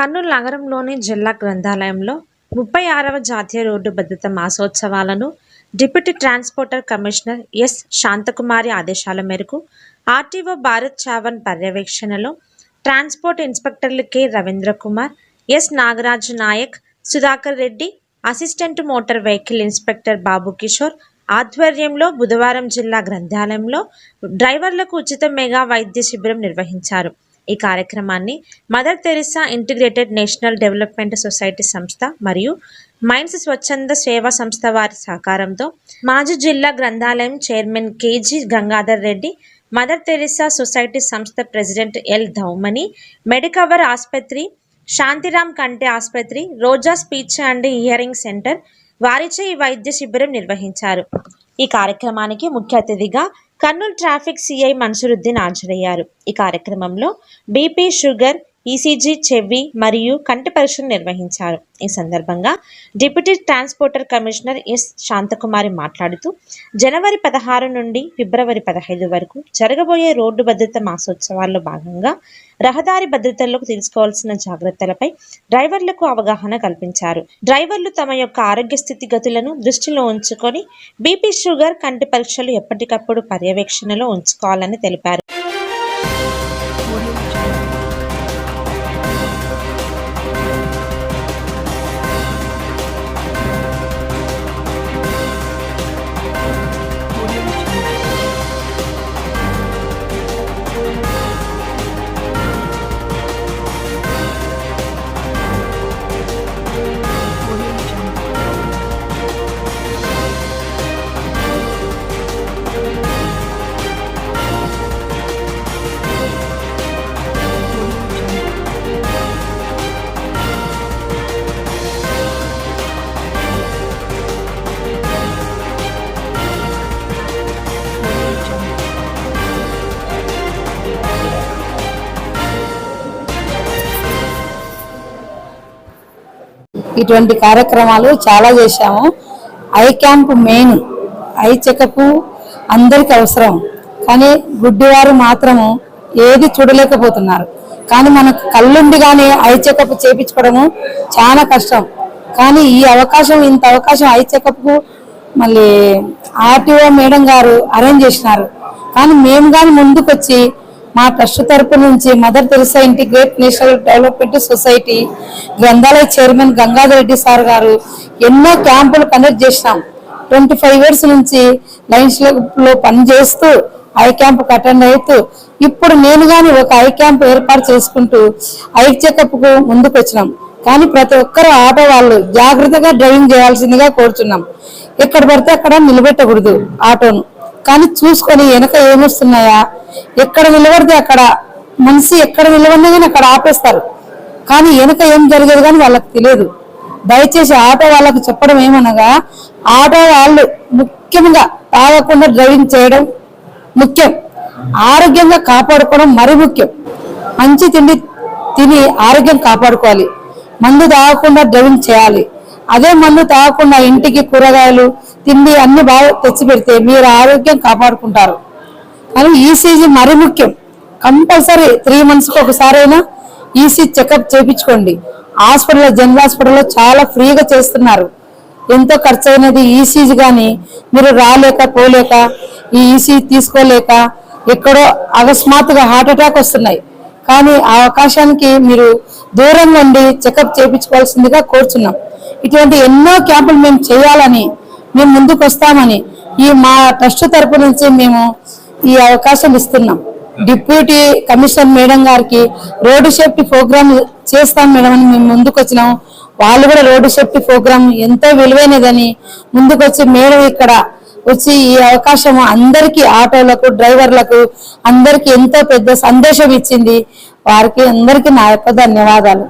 కర్నూలు నగరంలోని జిల్లా గ్రంథాలయంలో ముప్పై ఆరవ జాతీయ రోడ్డు భద్రత మాసోత్సవాలను deputy transporter commissioner S Shanthakumari ఆదేశాల మేరకు ఆర్టీఓ భారత్ చావన్ పర్యవేక్షణలో transport ఇన్స్పెక్టర్లు K Ravindra Kumar S Nagaraju Nayak Sudhakar Reddy assistant motor vehicle inspector Babu Kishore ఆధ్వర్యంలో బుధవారం జిల్లా గ్రంథాలయంలో డ్రైవర్లకు ఉచిత మెగా వైద్య శిబిరం నిర్వహించారు. ఈ కార్యక్రమాన్ని Mother Teresa integrated national development society సంస్థ మరియు మైన్స్ స్వచ్ఛంద సేవా సంస్థ వారి సహకారంతో మాజీ జిల్లా గ్రంథాలయం chairman KG Gangadhar Reddy Mother Teresa society సంస్థ ప్రెసిడెంట్ ఎల్ ధౌమని మెడికవర్ ఆసుపత్రి శాంతిరామ్ కంటి ఆసుపత్రి Roja speech and hearing centre వారిచే ఈ వైద్య శిబిరం నిర్వహించారు. ఈ కార్యక్రమానికి ముఖ్య అతిథిగా కర్నూలు ట్రాఫిక్ సిఐ మన్సూరుద్దీన్ హాజరయ్యారు. ఈ కార్యక్రమంలో బీపీ షుగర్ ఈసీజీ చెవి మరియు కంటి పరీక్షలు నిర్వహించారు. ఈ సందర్భంగా deputy transporter commissioner S Shanthakumari మాట్లాడుతూ జనవరి పదహారు నుండి ఫిబ్రవరి పదహైదు వరకు జరగబోయే రోడ్డు భద్రత మాసోత్సవాల్లో భాగంగా రహదారి భద్రతలో తీసుకోవాల్సిన జాగ్రత్తలపై డ్రైవర్లకు అవగాహన కల్పించారు. డ్రైవర్లు తమ యొక్క ఆరోగ్య స్థితిగతులను దృష్టిలో ఉంచుకొని బీపీ షుగర్ కంటి పరీక్షలు ఎప్పటికప్పుడు పర్యవేక్షణలో ఉంచుకోవాలని తెలిపారు. ఇటువంటి కార్యక్రమాలు చాలా చేశాము. Eye camp main eye checkup అందరికీ అవసరం. కానీ గుడ్డివారు మాత్రము ఏది చూడలేకపోతున్నారు. కానీ మనకు కళ్ళుండి కానీ ఐ చెకప్ చేపించుకోవడము చాలా కష్టం. కానీ ఈ అవకాశం ఇంత అవకాశం ఐ చెకప్కు మళ్ళీ ఆర్టీఓ మేడం గారు అరేంజ్ చేసినారు. కానీ మేము కానీ ముందుకొచ్చి మా ట్రస్ట్ తరపు నుంచి Mother Teresa integrate national development society గ్రంథాలయ చైర్మన్ గంగాధర్ రెడ్డి సార్ గారు ఎన్నో క్యాంపులు కండక్ట్ చేసినాం. ట్వంటీ ఫైవ్ ఇయర్స్ నుంచి లైన్స్లో పనిచేస్తూ ఐ క్యాంప్ అటెండ్ అవుతూ ఇప్పుడు నేను గాని ఒక ఐ క్యాంప్ ఏర్పాటు చేసుకుంటూ ఐ చెకప్కు ముందుకు వచ్చినాం. కానీ ప్రతి ఒక్కరు ఆటో వాళ్ళు జాగ్రత్తగా డ్రైవింగ్ చేయాల్సిందిగా కోరుచున్నాం. ఎక్కడ పడితే అక్కడ నిలబెట్టకూడదు ఆటోను. కానీ చూసుకొని వెనక ఏమొస్తున్నాయా? ఎక్కడ నిలబడితే అక్కడ మనిషి ఎక్కడ నిలబడినా కానీ అక్కడ ఆపేస్తారు. కానీ వెనక ఏం జరిగేది కానీ వాళ్ళకి తెలియదు. దయచేసి ఆటో వాళ్ళకు చెప్పడం ఏమనగా ఆటో వాళ్ళు ముఖ్యంగా తాగకుండా డ్రైవింగ్ చేయడం ముఖ్యం. ఆరోగ్యంగా కాపాడుకోవడం మరి ముఖ్యం. మంచి తిండి తిని ఆరోగ్యం కాపాడుకోవాలి. మందు తాగకుండా డ్రైవింగ్ చేయాలి. అదే మందు తాగకుండా ఇంటికి కూరగాయలు తిండి అన్ని బాగా తెచ్చి పెడితే మీరు ఆరోగ్యం కాపాడుకుంటారు. కానీ ఈసీజీ మరీ ముఖ్యం. కంపల్సరీ త్రీ మంత్స్కి ఒకసారి అయినా ఈసీ చెకప్ చేయించుకోండి. హాస్పిటల్లో జనరల్ హాస్పిటల్లో చాలా ఫ్రీగా చేస్తున్నారు. ఎంతో ఖర్చు అయినది ఈసీజీ కానీ మీరు రాలేక పోలేక ఈ ఈసీ తీసుకోలేక ఎక్కడో అకస్మాత్తుగా హార్ట్ అటాక్ వస్తున్నాయి. కానీ ఆ అవకాశానికి మీరు దూరంగా ఉండి చెకప్ చేయించుకోవాల్సిందిగా కోరుచున్నాం. ఇటువంటి ఎన్నో క్యాంపులు మేము చేయాలని మేము ముందుకు వస్తామని ఈ మా ట్రస్ట్ తరపు నుంచి మేము ఈ అవకాశం ఇస్తున్నాం. డిప్యూటీ కమిషనర్ మేడం గారికి రోడ్డు సేఫ్టీ ప్రోగ్రామ్ చేస్తాం మేడం అని మేము ముందుకు వచ్చినాం వాళ్ళు కూడా రోడ్డు సేఫ్టీ ప్రోగ్రామ్ ఎంతో విలువైనదని ముందుకొచ్చి మేడం ఇక్కడ వచ్చి ఈ అవకాశం అందరికీ ఆటోలకు డ్రైవర్లకు అందరికీ ఎంతో పెద్ద సందేశం ఇచ్చింది. వారికి అందరికీ నా యొక్క ధన్యవాదాలు.